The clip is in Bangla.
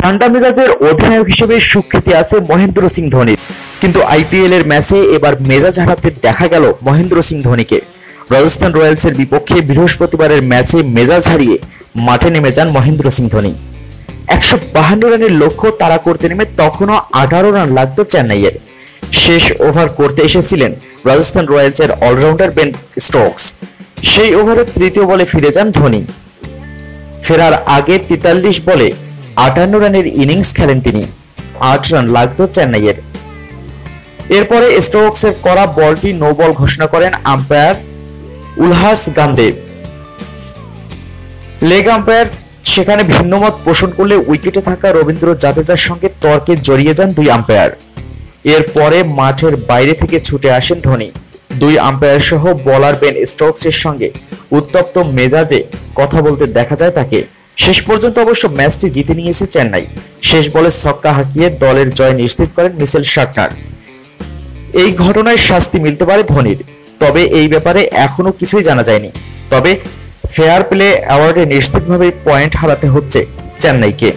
ঠান্ডা মেজাজের অধিনায়ক হিসেবে স্বীকৃতি আছে মহেন্দ্র সিং ধোনির। কিন্তু আইপিএল এর ম্যাচে এবার মেজাজ হারাতে দেখা গেল মহেন্দ্র সিং ধোনিকে। রাজস্থান রয়্যালসের বিপক্ষে বৃহস্পতিবারের ম্যাচে মেজাজ হারিয়ে মাঠে নেমে যান মহেন্দ্র সিং ধোনি। একশো বাহান্ন রানের লক্ষ্য তারা করতে নেমে তখনও আঠারো রান লাগতো চেন্নাইয়ের। শেষ ওভার করতে এসেছিলেন রাজস্থান রয়্যালসের অলরাউন্ডার বেন স্টোকস। সেই ওভারের তৃতীয় বলে ফিরে যান ধোনি। ফেরার আগে তেতাল্লিশ বলে আটান্ন রানের ইনিংস খেলেন তিনি। আট রান লাগতো চেন্নাইয়ের। এরপরে স্টোকসের করা বলটি নো বল ঘোষণা করেন umpire Ulhas Gandhe. Leg umpire সেখানে ভিন্নমত পোষণ করলে উইকেটে থাকা রবীন্দ্র জাদেজার সঙ্গে তর্কে জড়িয়ে যান দুই আম্পায়ার। এরপরে মাঠের বাইরে থেকে ছুটে আসেন ধোনি। দুই আম্পায়ার সহ বলার বেন স্টোকসের সঙ্গে উত্তপ্ত মেজাজে কথা বলতে দেখা যায় তাকে। শেষ পর্যন্ত অবশ্য ম্যাচটি জিতে নিয়েছে চেন্নাই। শেষ বলে ছক্কা হাঁকিয়ে দলের জয় নিশ্চিত করেন মিসেল শার্টনার। এই ঘটনায় শাস্তি মিলতে পারে ধোনির, তবে এই ব্যাপারে এখনও কিছুই জানা যায়নি। তবে ফেয়ার প্লে অ্যাওয়ার্ডে নিশ্চিতভাবে পয়েন্ট হারাতে হচ্ছে চেন্নাইকে।